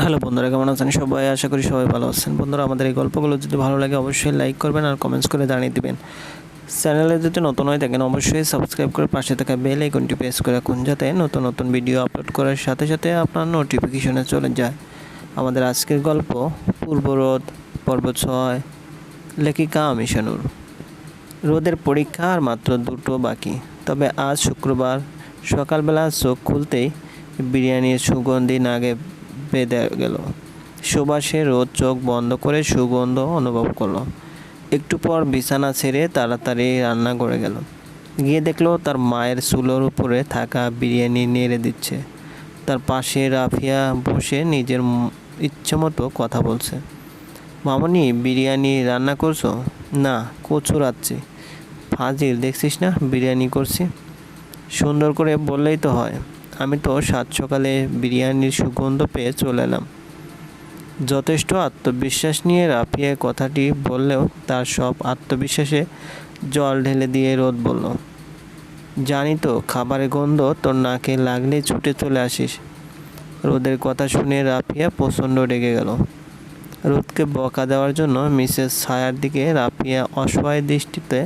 Hello বন্ধুরা, কেমন আছেন? সবাই আশা করি সবাই ভালো আছেন। বন্ধুরা, আমাদের এই গল্পগুলো যদি ভালো লাগে অবশ্যই লাইক করবেন আর কমেন্টস করে জানিয়ে দিবেন। চ্যানেলে যদি নতুন হয়ে থাকেন, অবশ্যই সাবস্ক্রাইব করে পাশে থাকা বেল আইকনটি প্রেস করে রাখুন, যাতে নতুন নতুন ভিডিও আপলোড করার সাথে সাথে আপনার নোটিফিকেশনে চলে যায়। আমাদের আজকের গল্প পূর্বরোধ পর্ব ছয়, লেখিকা আমিশানুর। রোদের পরীক্ষা আর মাত্র দুটো বাকি। তবে আজ শুক্রবার সকালবেলা চোখ খুলতেই বিরিয়ানির সুগন্ধি নাগে বেঁধে গেল। সুবাসে রোদ চোখ বন্ধ করে সুগন্ধ অনুভব করল। একটু পর বিছানা ছেড়ে তাড়াতাড়ি রান্না করে গেল। গিয়ে দেখল তার মায়ের চুলোর উপরে থাকা বিরিয়ানি নেড়ে দিচ্ছে। তার পাশে রাফিয়া বসে নিজের ইচ্ছে মতো কথা বলছে। মামনি, বিরিয়ানি রান্না করছ? না, কচু রাচ্ছি ফাজিল, দেখছিস না? বিরিয়ানি করছি। সুন্দর করে বললেই তো হয়। আমি তো সাত সকালে বিরিয়ানির সুগন্ধ পেয়ে চলে এলাম। যথেষ্ট আত্মবিশ্বাস নিয়ে রাফিয়া কথাটি বললেও তার সব আত্মবিশ্বাসে জল ঢেলে দিয়ে রোদ বলল, জানি তো, খাবারের গন্ধ তোর নাকে লাগলে ছুটে চলে আসিস। রোদের কথা শুনে রাফিয়া প্রচণ্ড রেগে গেল। রোদকে বকা দেওয়ার জন্য মিসেস ছায়ার দিকে রাফিয়া অসহায় দৃষ্টিতে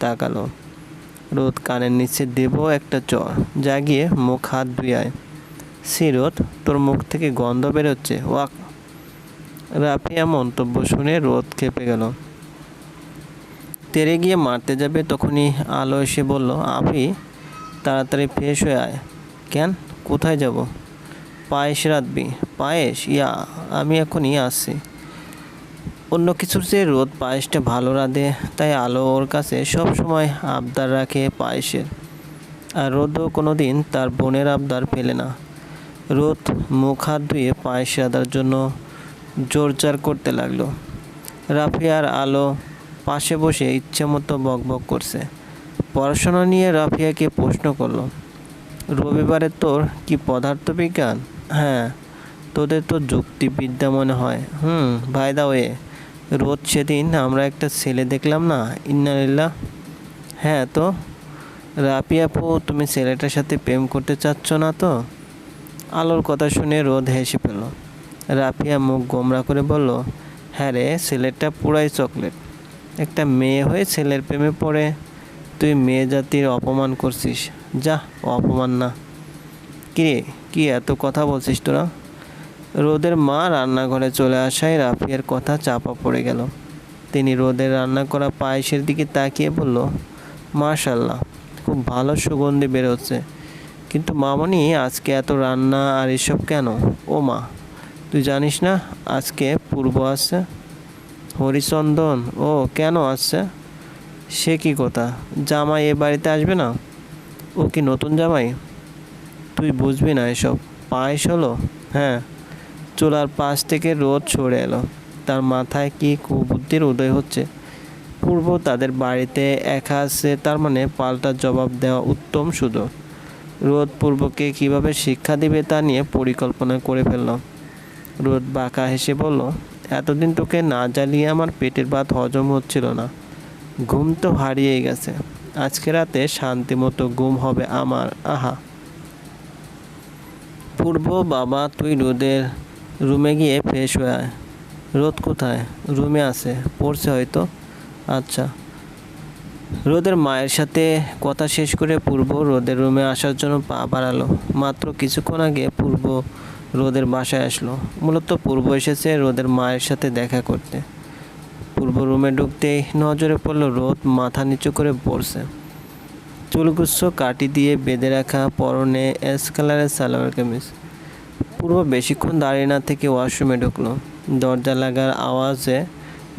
তাকালো। রোদ কানের নিচে দেব একটা চর যা গিয়ে মুখ হাত ধুয়ায়। রোদ, তোর মুখ থেকে গন্ধ বেরোচ্ছে, ওয়াক। রাফিয়া মন্তব্য শুনে রোদ খেপে গেল। তেরে গিয়ে মারতে যাবে তখনই আলো এসে বলল আপনি তাড়াতাড়ি ফ্রেশ হয়ে আয়। কেন? কোথায় যাব? পায়েস রাঁধবি। পায়েস? ইয়া, আমি এখনই আসছি। অন্য কিছুর চেয়ে রোদ পায়েসটা ভালো রাঁধে, তাই আলো ওর কাছে সব সময় আবদার রাখে পায়েসের। আর রোদও কোনো দিন তার বোনের আবদার ফেলে না। রোদ মুখ হাত ধুয়ে পায়েস রাঁধার জন্য জোরজার করতে লাগল। রাফিয়ার আলো পাশে বসে ইচ্ছে মতো বকবক করছে। পড়াশোনা নিয়ে রাফিয়াকে প্রশ্ন করল, রবিবারে তোর কি পদার্থবিজ্ঞান? হ্যাঁ তোদের তো যুক্তিবিদ্যা মনে হয়। হুম ভাই দা ওয়ে রোজ সেদিন আমরা একটা ছেলে দেখলাম না? ইন্নালিল্লাহ। হ্যাঁ তো? রাপিয়াপু তুমি ছেলেটার সাথে প্রেম করতে চাচ্ছ না তো? আলোর কথা শুনে রোদ হেসে পেল রাফিয়া মুখ গোমরা করে বলল হ্যাঁ রে, ছেলেটা পুরাই চকলেট। একটা মেয়ে হয়ে ছেলের প্রেমে পড়ে। তুই মেয়ে জাতির অপমান করছিস। যা, অপমান না। কিরে কি এত কথা বলছিস তোরা? রোদের মা রান্নাঘরে চলে আসায় রাফিয়ার কথা চাপা পড়ে গেল। তিনি রোদের রান্না করা পায়েসের দিকে তাকিয়ে বলল মাশাল্লাহ খুব ভালো সুগন্ধি বেরোচ্ছে। কিন্তু মামনি, আজকে এত রান্না আর এসব কেন? ও মা, তুই জানিস না, আজকে পূর্ব আসছে হরিচন্দন, ও কেন আসছে? সে কি কথা? জামাই এ বাড়িতে আসবে না? ও কি নতুন জামাই? তুই বুঝবি না এসব। পায়েস হলো? হ্যাঁ চুলার পাশ থেকে রোদ সরে এলো। তার মাথায় কি কুবুদ্ধির উদয় হচ্ছে? পূর্ব তাদের বাড়িতে একা আছে, তার মানে পাল্টা জবাব দেওয়া উত্তম সুযোগ রোদ পূর্বকে কীভাবে শিক্ষা দিবে তা নিয়ে পরিকল্পনা করে ফেলল। রোদ বাঁকা হেসে বলল, এতদিন তোকে না জ্বালিয়ে আমার পেটের ভাত হজম হচ্ছিল না। ঘুম তো হারিয়েই গেছে। আজকে রাতে শান্তি মতো ঘুম হবে আমার। আহা। পূর্ব, বাবা, তুই রোদের রুমে গিয়ে ফ্রেশ হয়ে আয়। রোদ কোথায়? রুমে আছে, পড়ছে হয়তো। আচ্ছা। রোদের মায়ের সাথে কথা শেষ করে পূর্ব রোদের রুমে আসার জন্য পা বাড়ালো। মাত্র কিছুক্ষণ আগে পূর্ব রোদের বাসায় আসলো। মূলত পূর্ব এসেছে রোদের মায়ের সাথে দেখা করতে। পূর্ব রুমে ঢুকতেই নজরে পড়ল রোদ মাথা নিচু করে পড়ছে। চুলগুচ্ছ কাটি দিয়ে বেঁধে রাখা পরনে এস কালারের সালোয়ার কামিজ। পূর্ব বেশিক্ষণ দাঁড়িয়ে না থেকে ওয়াশরুমে ঢুকলো। দরজা লাগার আওয়াজে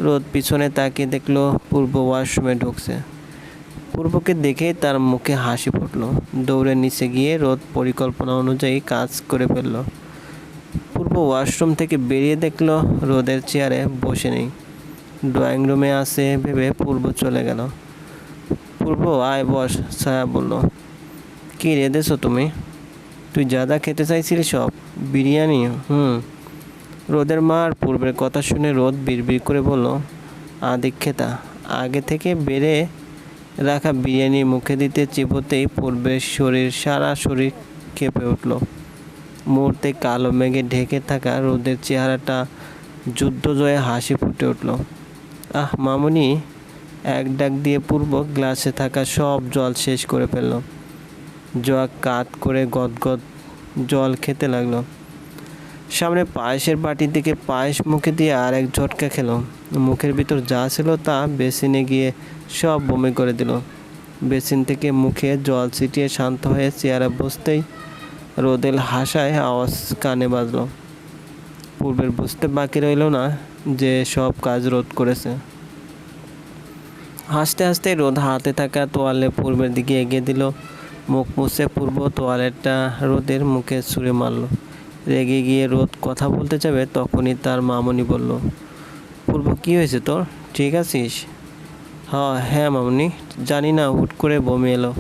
রোদ পিছনে তাকিয়ে দেখল পূর্ব ওয়াশরুমে ঢুকছে। পূর্বকে দেখেই তার মুখে হাসি ফুটলো। দৌড়ে নিচে গিয়ে রোদ পরিকল্পনা অনুযায়ী কাজ করে ফেলল। পূর্ব ওয়াশরুম থেকে বেরিয়ে দেখল রোদের চেয়ারে বসে নেই। ড্রয়িং রুমে আসে ভেবে পূর্ব চলে গেল। পূর্ব আয় বস, ছায়া বলল, কি রেঁধেছো তুমি? তুই যাদা খেতে চাইছিলি সব, বিরিয়ানি, হুম। রোদের মার, পূর্বের কথা শুনে রোদ বিড়বিড় করে বলল আদিক্ষেতা আগে থেকে বেড়ে রাখা বিরিয়ানি মুখে দিতে চিবোতেই পূর্বের শরীর, সারা শরীর কেঁপে উঠল। মুহূর্তে কালো মেঘে ঢেকে থাকা রোদের চেহারাটা যুদ্ধ জয়ে হাসি ফুটে উঠল। আহ, মামুনি, এক ডাক দিয়ে পূর্ব গ্লাসে থাকা সব জল শেষ করে ফেলল। জোয়া কাত করে গদগদ জল খেতে লাগল। সামনে পায়েসের বাটির দিকে পায়েস মুখে দিয়ে আর এক ঝটকা খেলো। মুখের ভিতর যা ছিল তা বেসিনে গিয়ে সব বমি করে দিল। বেসিন থেকে মুখে জল ছিটিয়ে শান্ত হয়ে চেয়ারে বসতেই রোদেল হাসায় আওয়াজ কানে বাজল। পূর্বের বুঝতে বাকি রইল না যে সব কাজ রোধ করেছে। হাসতে হাসতে রোদ হাতে থাকা তোয়ালে পূর্বের দিকে এগিয়ে দিল। মুখ মুছে পূর্ব তোয়ালেটা রোদের মুখে ছুঁড়ে মারল। রেগে গিয়ে রোদ কথা বলতে যাবে, তখনই তার মামনি বলল, পূর্ব, কী হয়েছে তোর? ঠিক আছিস? হ্যাঁ হ্যাঁ মামনি, জানি না, হুট করে বমি এলো।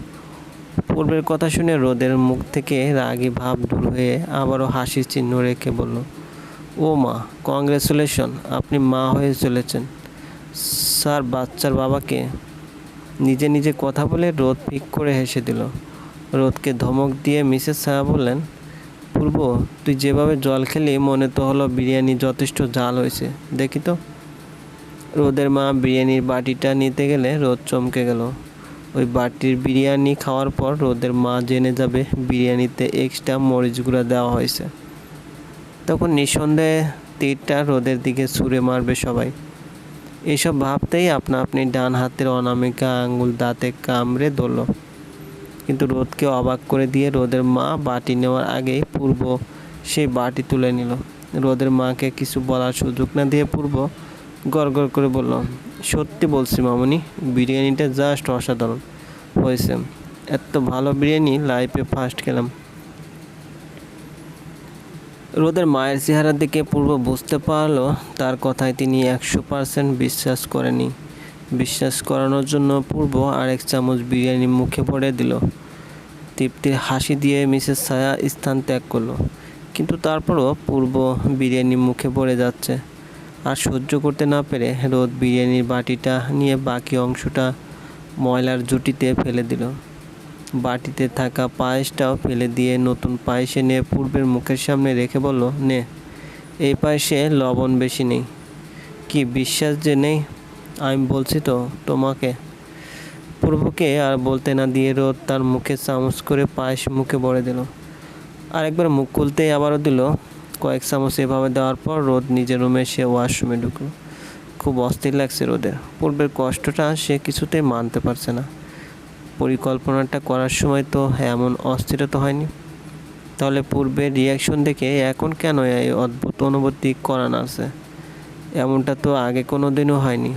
পূর্বের কথা শুনে রোদের মুখ থেকে রাগী ভাব দূর হয়ে আবারও হাসির চিহ্ন রেখে বলল, ও মা, কংগ্রেচুলেশন, আপনি মা হয়ে চলেছেন। স্যার, বাচ্চার বাবাকে নিজে নিজে কথা বলে রোদ পিক করে হেসে দিল। রোদকে ধমক দিয়ে মিসেস সাহা বললেন, পূর্ব, তুই যেভাবে জল খেলি, মনে তো হলো বিরিয়ানি যথেষ্ট জাল হয়েছে। দেখি তো। রোদের মা বিরিয়ানির বাটিটা নিতে গেলে রোদ চমকে গেল। ওই বাটির বিরিয়ানি খাওয়ার পর রোদের মা জেনে যাবে বিরিয়ানিতে এক্সট্রা মরিচ গুঁড়া দেওয়া হয়েছে। তখন নিঃসন্দেহে তীরটা রোদের দিকে ছুঁড়ে মারবে সবাই। এসব ভাবতেই আপনা আপনি ডান হাতের অনামিকা আঙ্গুল দাঁতে কামড়ে ধরল। কিন্তু রোদকে অবাক করে দিয়ে রোদের মা বাটি নেওয়ার আগেই পূর্ব সেই বাটি তুলে নিল। রোদের মাকে কিছু বলার সুযোগ না দিয়ে পূর্ব গড় করে বলল, সত্যি বলছি মামনি, বিরিয়ানিটা জাস্ট অসাধারণ হয়েছে। এত ভালো বিরিয়ানি লাইফে ফার্স্ট খেলাম। রোদের মায়ের চেহারার দিকে পূর্ব বুঝতে পারল, তার কথায় তিনি একশো পার্সেন্ট বিশ্বাস করেনি। বিশ্বাস করানোর জন্য পূর্ব আরেক চামচ বিরিয়ানি মুখে পড়ে দিল। তৃপ্তির হাসি দিয়ে মিসেস ছায়া স্থান ত্যাগ করল। কিন্তু তারপরও পূর্ব বিরিয়ানি মুখে পড়ে যাচ্ছে। আর সহ্য করতে না পেরে রোদ বিরিয়ানির বাটিটা নিয়ে বাকি অংশটা ময়লার জুটিতে ফেলে দিল। বাটিতে থাকা পায়েসটাও ফেলে দিয়ে নতুন পায়েস এনে পূর্বের মুখের সামনে রেখে বলল, নে, এই পায়েসে লবণ বেশি নেই। কি বিশ্বাস যে নেই? আমি বলছি তো তোমাকে। পূর্বকে আর বলতে না দিয়ে রোদ তার মুখে চামচ করে পায়েস মুখে ভরে দিল। আরেকবার মুখ খুলতেই আবারও দিল। কয়েক চামচ এভাবে দেওয়ার পর রোদ নিজের রুমে সে ওয়াশরুমে ঢুকলো। খুব অস্থির লাগছে রোদের। পূর্বের কষ্টটা সে কিছুতেই মানতে পারছে না। পরিকল্পনাটা করার সময় তো এমন অস্থিরতা হয়নি। তাহলে পূর্বের রিয়াকশন দেখে এখন কেন এই অদ্ভুত অনুভূতি করানো আছে এমনটা তো আগে কোনো দিনও হয়নি।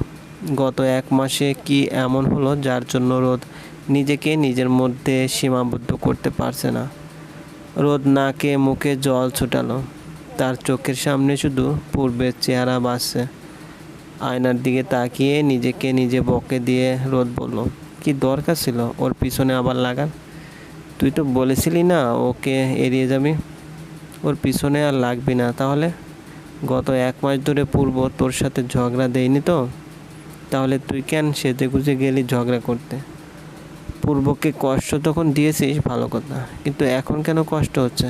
গত এক মাসে কি এমন হলো যার জন্য রোদ নিজেকে নিজের মধ্যে সীমাবদ্ধ করতে পারছে না? রোদ নাকে মুখে জল ছুটালো। তার চোখের সামনে শুধু পূর্বের চেহারা বাসছে আয়নার দিকে তাকিয়ে নিজেকে নিজে বকে দিয়ে রোদ বলল, কি দরকার ছিল? ওর পিছনে আবার লাগান। তুই তো বলেছিলি না ওকে এড়িয়ে যাবি। ওর পিছনে আর লাগবি না তাহলে? গত এক মাস ধরে পূর্ব তোর সাথে ঝগড়া দেয়নি তো? তাহলে তুই কেন সেজে গুজে গেলি ঝগড়া করতে? পূর্বকে কষ্ট তখন দিয়েছিস, ভালো কথা। কিন্তু এখন কেন কষ্ট হচ্ছে?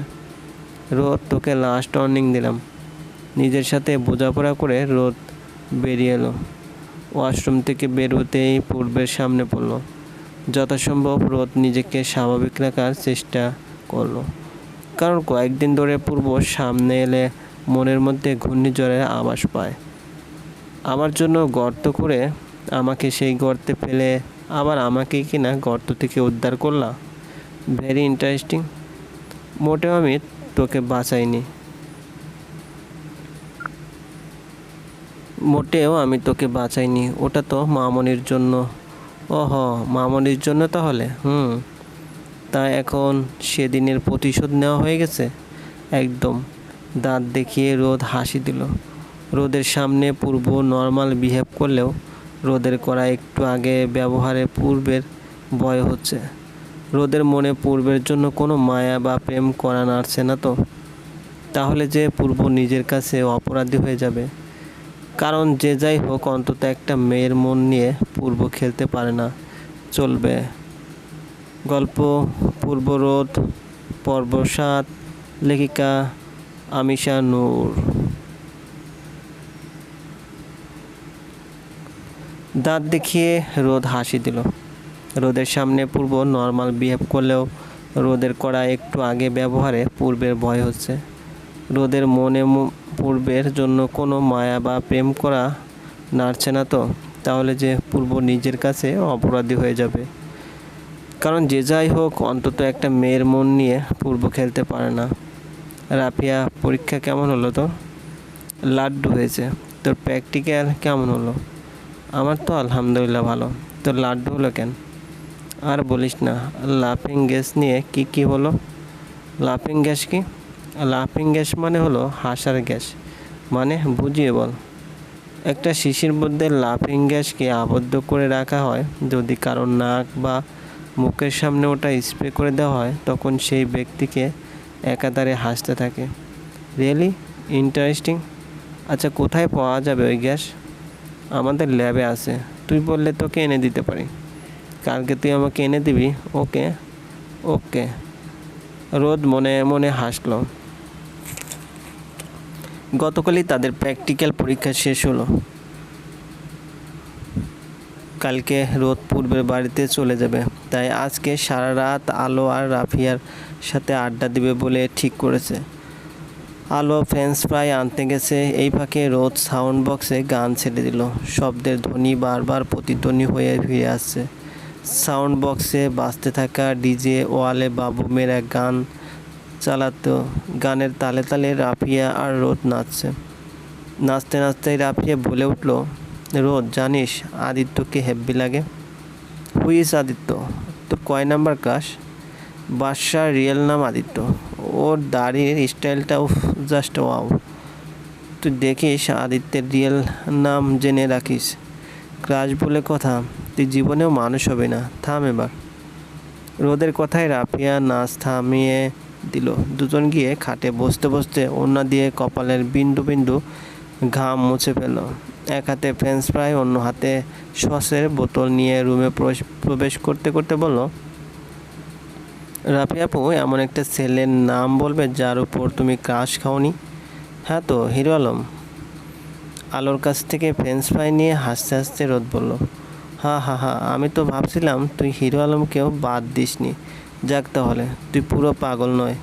রোদ, তোকে লাস্ট ওয়ার্নিং দিলাম। নিজের সাথে বোঝাপড়া করে রোদ বেরিয়ে এলো। ওয়াশরুম থেকে বেরোতেই পূর্বের সামনে পড়ল। যথাসম্ভব রোদ নিজেকে স্বাভাবিক রাখার চেষ্টা করল। কারণ কয়েকদিন ধরে পূর্ব সামনে এলে মনের মধ্যে ঘূর্ণিঝড়ের আভাস পায়। আমার জন্য গর্ত করে আমাকে সেই গর্তে ফেলে আবার আমাকেই কিনা গর্ত থেকে উদ্ধার করলা। ভেরি ইন্টারেস্টিং মোটেও আমি তোকে বাঁচাইনি। মোটেও আমি তোকে বাঁচাইনি। ওটা তো মামনির জন্য। ওহ, মামনির জন্য তাহলে? হুম। তা এখন সেদিনের প্রতিশোধ নেওয়া হয়ে গেছে? একদম। দাঁত দেখিয়ে রোদ হাসি দিল। রোদের সামনে পূর্ব নর্মাল বিহেভ করলেও রোদের করা একটু আগে ব্যবহারে পূর্বের ভয় হচ্ছে। রোদের মনে পূর্বের জন্য কোনো মায়া বা প্রেম করা নাড়ছে না তো। তাহলে যে পূর্ব নিজের কাছে অপরাধী হয়ে যাবে। কারণ যে যাই হোক, অন্তত একটা মেয়ের মন নিয়ে পূর্ব খেলতে পারে না, চলবে। গল্প, পূর্বরোধ পর্ব সাত লেখিকা আমিশা নূর। দাঁত দেখিয়ে রোদ হাসি দিল। রোদের সামনে পূর্ব নর্মাল বিহেভ করলেও রোদের করা একটু আগে ব্যবহারে পূর্বের ভয় হচ্ছে। রোদের মনে পূর্বের জন্য কোনো মায়া বা প্রেম করা নাড়ছে না তো, তাহলে যে পূর্ব নিজের কাছে অপরাধী হয়ে যাবে। কারণ যে যাই হোক, অন্তত একটা মেয়ের মন নিয়ে পূর্ব খেলতে পারে না। রাফিয়া, পরীক্ষা কেমন হলো তোর? লাড্ডু হয়েছে। তোর প্র্যাকটিক্যাল কেমন হলো? আমার তো আলহামদুলিল্লাহ ভালো। তো লাড্ডু হলো কেন? আর বলিস না লাফিং গ্যাস নিয়ে কি কি হলো? লাফিং গ্যাস কি? লাফিং গ্যাস মানে হলো হাসার গ্যাস মানে বুঝিয়ে বল। একটা শিশির মধ্যে লাফিং গ্যাসকে আবদ্ধ করে রাখা হয়, যদি কারোর নাক বা মুখের সামনে ওটা স্প্রে করে দেওয়া হয়, তখন সেই ব্যক্তিকে একাধারে হাসতে থাকে। রিয়েলি ইন্টারেস্টিং আচ্ছা কোথায় পাওয়া যাবে ওই গ্যাস আমাদের ল্যাবে আছে। তুই বললে তোকে এনে দিতে পারি। কালকে তুই আমাকে এনে দিবি, ওকে? ওকে। রোদ মনে মনে হাসলো। গতকালই তাদের প্র্যাকটিক্যাল পরীক্ষা শেষ হলো। কালকে রোদ পূর্বের বাড়িতে চলে যাবে। তাই আজকে সারা রাত আলো আর রাফিয়ার সাথে আড্ডা দিবে বলে ঠিক করেছে। আলো ফ্রেঞ্চ ফ্রাই আনতে গেছে। এই ফাঁকে রোদ সাউন্ড বক্সে গান ছেড়ে দিল। শব্দের ধ্বনি বারবার প্রতিধ্বনি হয়ে ফিরে আসছে। সাউন্ড বক্সে বাজতে থাকা ডিজে ওয়ালে বাবু মেরা গান চালাতো। গানের তালে তালে রাফিয়া আর রোদ নাচছে। নাচতে নাচতে রাফিয়া বলে উঠল রোদ জানিস আদিত্যকে হেব্বি লাগে? হুইস আদিত্য? তোর কয় নাম্বার ক্লাস বাদশার রিয়েল নাম আদিত্য। ওর দাড়ির স্টাইলটা উফ জাস্ট ওয়াও তুই দেখিস আদিত্যের রিয়েল নাম জেনে রাখিস। ক্রাশ বলে কথা, তুই জীবনেও মানুষ হবে না। থাম এবার। রোদের কথায় রাফিয়া নাচ থামিয়ে দিল। দুজন গিয়ে খাটে বসতে বসতে ওড়না দিয়ে কপালের বিন্দু বিন্দু ঘাম মুছে ফেল এক হাতে ফ্রেঞ্চ ফ্রাই অন্য হাতে সসের বোতল নিয়ে রুমে প্রবেশ করতে করতে বলল রাফি আপু, এমন একটা ছেলের নাম বলবে যার উপর তুমি ক্রাশ খাওনি? হ্যাঁ তো, হিরো আলম। আলোর কাছ থেকে ফ্রেঞ্চ ফ্রাই নিয়ে হাসতে হাসতে রোদ বলল, হা হা হা, আমি তো ভাবছিলাম তুই হিরো আলমকেও বাদ দিসনি। যাক তাহলে, তুই পুরো পাগল নয়।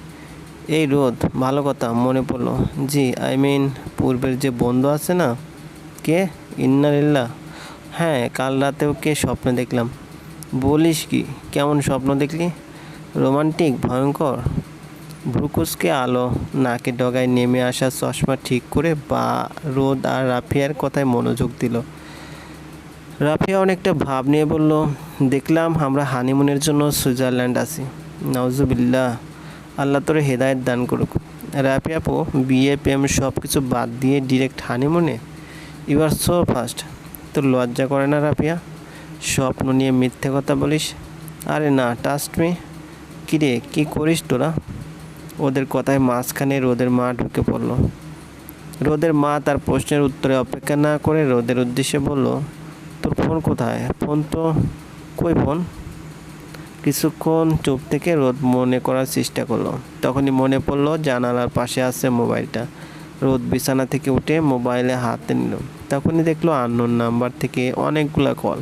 এই রোদ, ভালো কথা, মনে পড়ল। জি আই মিন পূর্বের যে বন্ধু আছে না? কে? ইন্নারিল্লা হ্যাঁ কাল রাতেও কে স্বপ্ন দেখলাম। বলিস কি, কেমন স্বপ্ন দেখলি? রোমান্টিক, ভয়ঙ্কর। ভ্রুকুসকে আলো, নাকে ডগায় নেমে আসা চশমা ঠিক করে বা রোদ আর রাফিয়ার কথায় মনোযোগ দিল। রাফিয়া অনেকটা ভাব নিয়ে বলল, দেখলাম আমরা হানিমুনের জন্য সুইজারল্যান্ড আছি। নাউজুবিল্লাহ, আল্লাহ তোরে হেদায়েত দান করুক। রাফিয়া আপু বিয়ে প্রেম সব কিছু বাদ দিয়ে ডিরেক্ট হানিমুনে? ইউ আর সো ফাস্ট তোর লজ্জা করে না রাফিয়া? স্বপ্ন নিয়ে মিথ্যে কথা বলিস? আরে না টাস্ট মি কিরে, কী করিস তোরা? ওদের কথায় মাঝখানে রোদের মা ঢুকে পড়ল। রোদের মা তার প্রশ্নের উত্তরে অপেক্ষা না করে রোদের উদ্দেশ্যে বলল, তোর ফোন কোথায়? ফোন তো কই ফোন? কিছুক্ষণ চুপ থেকে রোদ মনে করার চেষ্টা করল। তখনই মনে পড়ল জানালার পাশে আছে মোবাইলটা। রোদ বিছানা থেকে উঠে মোবাইলে হাতে নিল। তখনই দেখল আননোন নাম্বার থেকে অনেকগুলা কল।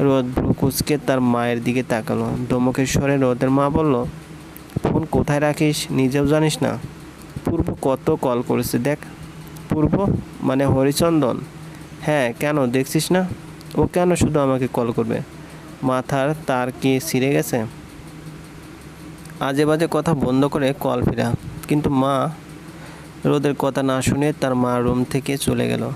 রোদ কুচকে তার মায়ের দিকে তাকালো। ধমকের স্বরে রোদের মা বলল, ফোন কোথায় রাখিস? নিজেও জানিস না। পূর্ব কত কল করেছে দেখ। পূর্ব মানে হরিচন্দন। হ্যাঁ কেন দেখছিস না? ও কেন শুধু আমাকে কল করবে? মাথার তার কি ছিঁড়ে গেছে? আজে বাজে কথা বন্ধ করে কল ফেরা। কিন্তু মা রোদের কথা না শুনে তার মা রুম থেকে চলে গেল।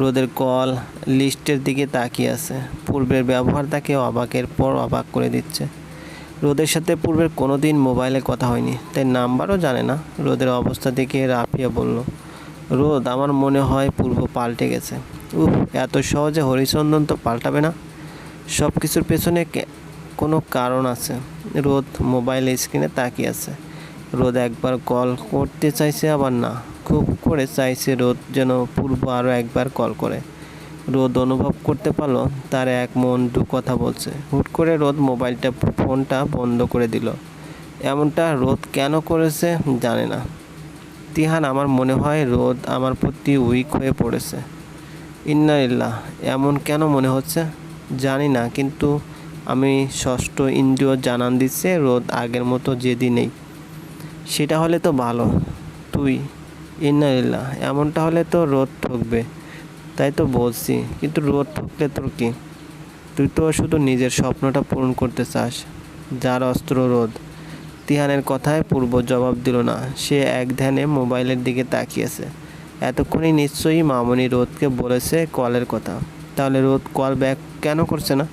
রোদের কল লিস্টের দিকে তাকিয়ে আছে। পূর্বের ব্যবহার তাকে অবাকের পর অবাক করে দিচ্ছে। রোদের সাথে পূর্বের কোনো দিন মোবাইলে কথা হয়নি, তাই নাম্বারও জানে না। রোদের অবস্থা দেখে রাফিয়া বলল, রোদ, আমার মনে হয় পূর্ব পাল্টে গেছে। উফ, এত সহজে হরিচন্দন তো পাল্টাবে না। সব কিছুর পেছনে কোনো কারণ আছে? রোদ মোবাইল স্ক্রিনে তাকিয়ে আছে। রোদ একবার কল করতে চাইছে, আবার না। খুব করে চাইছে রোদ যেন পূর্ব আরও একবার কল করে। রোদ অনুভব করতে পারল, তার এক মন দু কথা বলছে। হুট করে রোদ মোবাইলটা, ফোনটা বন্ধ করে দিল। এমনটা রোদ কেন করেছে জানে না। তিহান, আমার মনে হয় রোদ আমার প্রতি উইক হয়ে পড়েছে। ইন্নারিল্লাহ এমন কেন মনে হচ্ছে? জানি না, কিন্তু আমি ষষ্ঠ ইন্দ্রিয় জানান দিচ্ছে রোদ আগের মতো জেদি নেই। সেটা হলে তো ভালো। তুই ইন্নারিল্লাহ এমনটা হলে তো রোদ ঠকবে। তাই তো বলছি, কিন্তু রোদ ঠকলে তোর কি? তুই তো শুধু নিজের স্বপ্নটা পূরণ করতে চাস, যার অস্ত্র রোদ। তিহানের কথায় পূর্ব জবাব দিল না, সে এক ধ্যানে মোবাইলের দিকে তাকিয়েছে। এতক্ষণে নিশ্চয়ই মামনি রোদকে বলেছে কলের কথা। তাহলে রোদ কল ব্যাক কেন করছে না?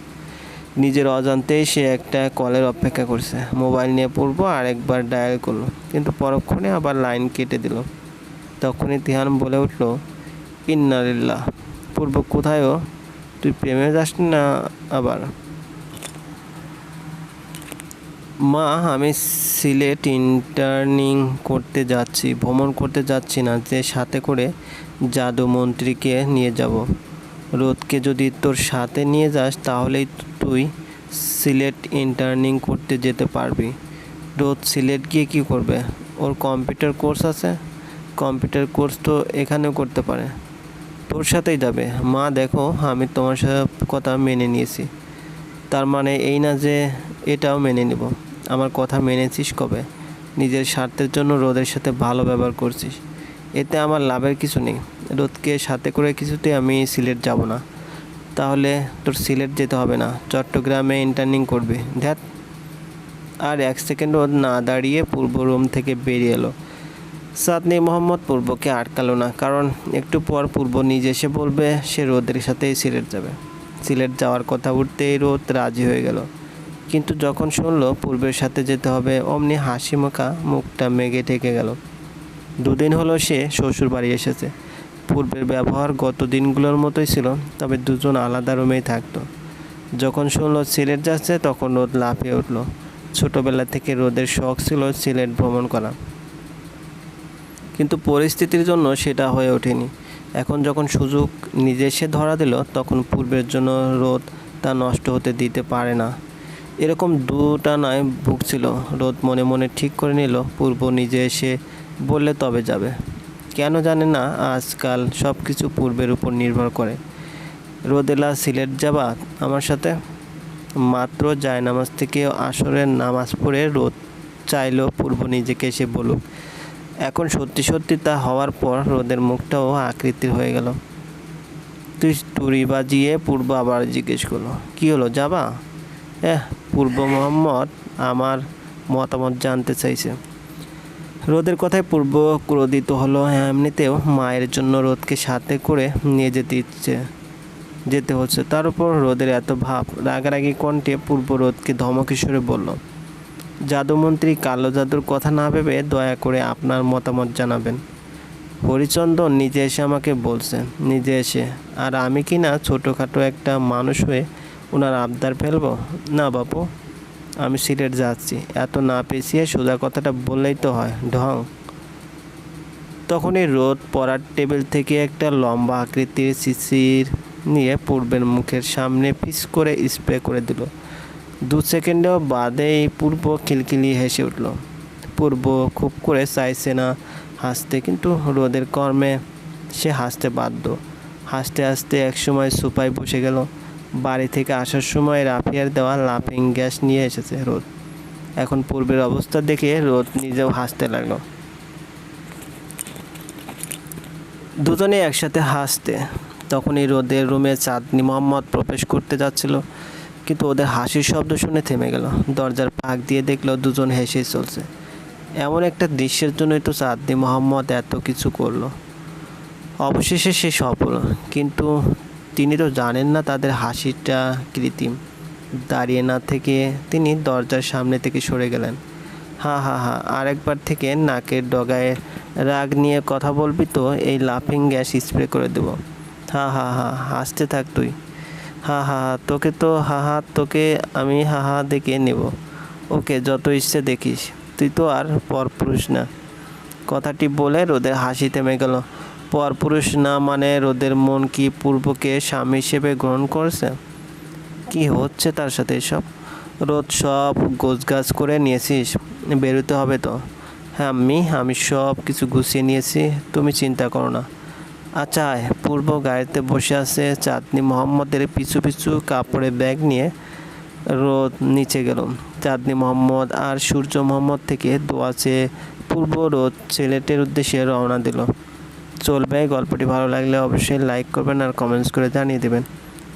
নিজের অজান্তেই সে একটা কলের অপেক্ষা করছে। মোবাইল নিয়ে পূর্ব আর একবার ডায়াল করল, কিন্তু পরক্ষণে আবার লাইন কেটে দিল। তখনই তিহান বলে উঠল ইন্নালিল্লাহ পূর্ব কোথায়ও তুই প্রেমে যাস না আবার? মা, আমি সিলেট ইন্টার্নিং করতে যাচ্ছি, ভ্রমণ করতে যাচ্ছি না, যে সাথে করে জাদু মন্ত্রীকে নিয়ে যাব। রোদকে যদি তোর সাথে নিয়ে যাস, তাহলেই তুই সিলেট ইন্টার্নিং করতে যেতে পারবি। রোদ সিলেট গিয়ে কী করবে? ওর কম্পিউটার কোর্স আছে? কম্পিউটার কোর্স তো এখানেও করতে পারে। তোর সাথেই যাবে। মা, দেখো, আমি তোমার সাথে কথা মেনে নিয়েছি। তার মানে এই না যে এটাও মেনে নিব। আমার কথা মেনেছিস কবে? নিজের স্বার্থের জন্য রোদের সাথে ভালো ব্যবহার করছিস। এতে আমার লাভের কিছু নেই। রোদকে সাথে করে কিছুতেই আমি সিলেট যাব না। তাহলে তোর সিলেট যেতে হবে না। চট্টগ্রামে ইন্টার্নিং করবি। ধ্যাত আর এক সেকেন্ড রোদ না দাঁড়িয়ে পূর্ব রুম থেকে বেরিয়ে এলো। সাদনি মোহাম্মদ, পূর্বকে আটকালো না। কারণ একটু পর পূর্ব নিজে এসে বলবে, সে রোদের সাথেই সিলেট যাবে। সিলেট যাওয়ার কথা উঠতেই রোদ রাজি হয়ে গেল। কিন্তু যখন শুনলো পূর্বের সাথে যেতে হবে, অমনি হাসি মাখা মুখটা মেঘে ঢেকে গেল। দুদিন হলো সে শ্বশুর বাড়ি এসেছে। পূর্বের ব্যবহার গত দিনগুলোর মতোই ছিল, তবে দুজন আলাদা রুমেই থাকতো। যখন শুনলো সিলেট যাচ্ছে, তখন রোদ লাফিয়ে উঠল। ছোটোবেলা থেকে রোদের শখ ছিল সিলেট ভ্রমণ করা। কিন্তু পরিস্থিতির জন্য সেটা হয়ে ওঠেনি। এখন যখন সুযোগ নিজে এসে ধরা দিল, তখন পূর্বের জন্য রোদ তা নষ্ট হতে দিতে পারে না। এরকম দুটা নয় ভুগছিল। রোদ মনে মনে ঠিক করে নিল, পূর্ব নিজে এসে বললে তবে যাবে। কেন জানে না, আজকাল সব কিছু পূর্বের উপর নির্ভর করে। রোদেলা সিলেট যাবা আমার সাথে? মাত্র যায় নামাজ থেকে আসরের নামাজ পড়ে রোদ চাইলো পূর্ব নিজেকে এসে বলুক। এখন সত্যি সত্যি তা হওয়ার পর রোদের মুখটাও আকৃতির হয়ে গেল। তুই টুরি বাজিয়ে পূর্ব আবার জিজ্ঞেস করল, কী হলো যাবা? এহ, পূর্ব মোহাম্মদ আমার মতামত জানতে চাইছে। রোদের কথায় পূর্ব ক্রোধিত হলো হ্যাঁ এমনিতেও মায়ের জন্য রোদকে সাথে করে নিয়ে যেতে ইচ্ছে, যেতে হচ্ছে। তার উপর রোদের এত ভাব, রাগারাগি কণ্ঠে পূর্ব রোদকে ধমক হিসেবে বলল জাদুমন্ত্রী কালো জাদুর কথা না ভেবে দয়া করে আপনার মতামত জানাবেন। হরিচন্দন নিজে এসে আমাকে বলছেন, নিজে এসে, আর আমি কি না ছোটোখাটো একটা মানুষ হয়ে ওনার আবদার ফেলব? না বাপু, আমি সিলেট যাচ্ছি, এত না পেঁচিয়ে সোজা কথাটা বললেই তো হয়, ঢং। তখনই রোদ পড়ার টেবিল থেকে একটা লম্বা আকৃতির শিশির নিয়ে পূর্বের মুখের সামনে পিস করে স্প্রে করে দিল। দু সেকেন্ডেও বাদেই পূর্ব খিলখিলি হেসে উঠল। পূর্ব খুব করে চাইছে না হাসতে, কিন্তু রোদের কর্মে সে হাসতে বাধ্য। হাসতে হাসতে একসময় সুপায় বসে গেল। বাড়ি থেকে আসার সময় রাফিয়ার দেওয়া লাফিং গ্যাস নিয়ে এসেছে রোদ। এখন পূর্বের অবস্থা দেখে রোদ নিজেও হাসতে লাগল। দুজনে একসাথে হাসতে, তখনই রোদের রুমে চাঁদনি মোহাম্মদ প্রবেশ করতে যাচ্ছিল। কিন্তু ওদের হাসির শব্দ শুনে থেমে গেল। দরজার পাক দিয়ে দেখল দুজন হেসেই চলছে। এমন একটা দৃশ্যের জন্যই তো চাঁদনি মোহাম্মদ এত কিছু করল। অবশেষে সে সফল, কিন্তু তিনি তো জানেন না তাদের হাসিটা কৃত্রিম। দাঁড়িয়ে না থেকে তিনি দরজার সামনে থেকে সরে গেলেন। হা হা হা, আরেকবার থেকে নাকের ডগায় রাগ নিয়ে কথা বলবি তো এই লাফিং গ্যাস স্প্রে করে দেবো। হা হা হা, হাসতে থাক তুই। হা হা হা, তোকে তো হা হা, তোকে আমি হা হা দেখে নেব। ওকে, যত ইচ্ছে দেখিস। তুই তো আর পরপুরুষ না। কথাটি বলে রোদের হাসি থেমে গেল। পরপুরুষ না মানে রোদের মন কি পূর্বকে স্বামী হিসেবে গ্রহণ করছে? কি হচ্ছে তার সাথে এসব? রোদ সব গোছগাছ করে নিয়েছিস। বেরোতে হবে তো। হ্যাঁ আম্মি আমি সব কিছু গুছিয়ে নিয়েছি। তুমি চিন্তা করো না। আচ্ছা পূর্ব গাড়িতে বসে আছে চাঁদনি মোহাম্মদের পিছু পিছু কাপড়ে ব্যাগ নিয়ে রোদ নিচে গেল। চাঁদনি মোহাম্মদ আর সূর্য মোহাম্মদ থেকে দোয়া চেয়ে পূর্ব রোদ ছেলেটির উদ্দেশ্যে রওনা দিল। চলবে, গল্পটি ভালো লাগলে অবশ্যই লাইক করবেন আর কমেন্টস করে জানিয়ে দেবেন।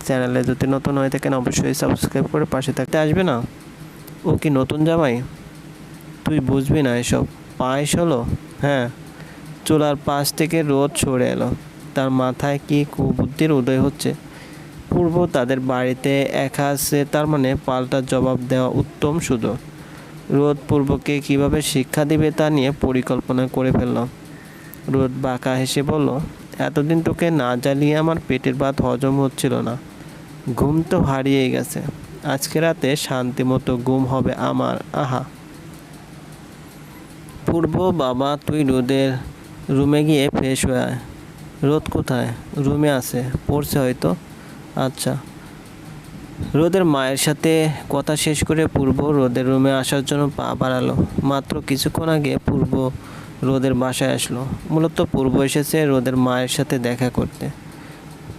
চ্যানেলে যদি নতুন হয়ে থাকেন, অবশ্যই সাবস্ক্রাইব করে পাশে থাকতে আসবে না? ও কি নতুন জামাই? তুই বুঝবি না এসব। পায়েস হলো? হ্যাঁ। চুলার পাশ থেকে রোদ সরে এলো। তার মাথায় কি কুবুদ্ধির উদয় হচ্ছে? পূর্ব তাদের বাড়িতে একা আছে, তার মানে পাল্টা জবাব দেওয়া উত্তম সুযোগ রোদ পূর্বকে কীভাবে শিক্ষা দিবে তা নিয়ে পরিকল্পনা করে ফেলল। রোদ বাঁকা হেসে বলল, এতদিন তোকে না জ্বালিয়ে আমার পেটের ভাত হজম হচ্ছিল না। ঘুম তো হারিয়ে গেছে। আজকে রাতে শান্তি মতো ঘুম হবে আমার। আহা। পূর্ব, বাবা, তুই রোদের রুমে গিয়ে ফ্রেশ হয়ে আয়। রোদ কোথায়? রুমে আছে, পড়ছে হয়তো। আচ্ছা। রোদের মায়ের সাথে কথা শেষ করে পূর্ব রোদের রুমে আসার জন্য পা বাড়ালো। মাত্র কিছুক্ষণ আগে পূর্ব রোদের বাসায় আসলো। মূলত পূর্ব এসেছে রোদের মায়ের সাথে দেখা করতে।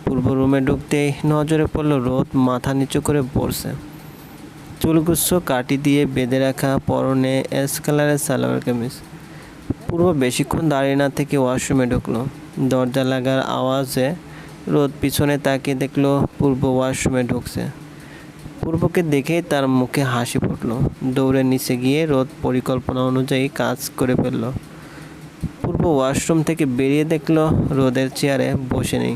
পূর্ব রুমে ঢুকতেই নজরে পড়ল রোদ মাথা নিচু করে পড়ছে। চুলগুচ্ছ কাটি দিয়ে বেঁধে রাখা পরনে এস কালারের সালোয়ার কামিজ। পূর্ব বেশিক্ষণ দাঁড়িয়ে না থেকে ওয়াশরুমে ঢুকলো। দরজা লাগার আওয়াজে রোদ পিছনে তাকিয়ে দেখল পূর্ব ওয়াশরুমে ঢুকছে। পূর্বকে দেখেই তার মুখে হাসি ফুটলো। দৌড়ে নিচে গিয়ে রোদ পরিকল্পনা অনুযায়ী কাজ করে ফেলল। পূর্ব ওয়াশরুম থেকে বেরিয়ে দেখল রোদের চেয়ারে বসে নেই।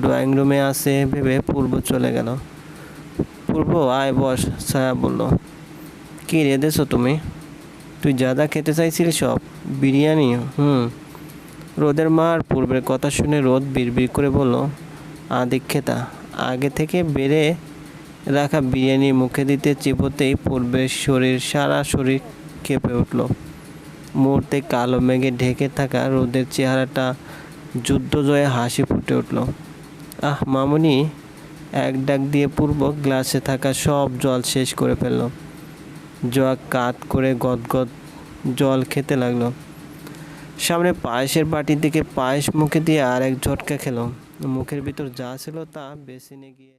ড্রয়িং রুমে আসে ভেবে পূর্ব চলে গেল। পূর্ব আয় বস, ছায়া বলল, কি রেঁধেছো তুমি? তুই যাদা খেতে চাইছিলি সব, বিরিয়ানি, হুম। রোদের মার পূর্বের কথা শুনে রোদ বিড়বিড় করে বলল আদিক্ষেতা আগে থেকে বেড়ে রাখা বিরিয়ানি মুখে দিতে চিবোতেই পূর্বের শরীর, সারা শরীর কেঁপে উঠল। মুহূর্তে কালো মেঘে ঢেকে থাকা রোদের চেহারাটা যুদ্ধজয়ে হাসি ফুটে উঠল। আহ, মামুনি, এক ডাক দিয়ে পূর্ব গ্লাসে থাকা সব জল শেষ করে ফেলল। জোয়া কাত করে গদগদ জল খেতে লাগল। সামনে পায়েসের বাটির দিকে পায়েস মুখে দিয়ে আর এক ঝটকা খেলো। মুখের ভিতর যা ছিল তা বেসিনে গিয়ে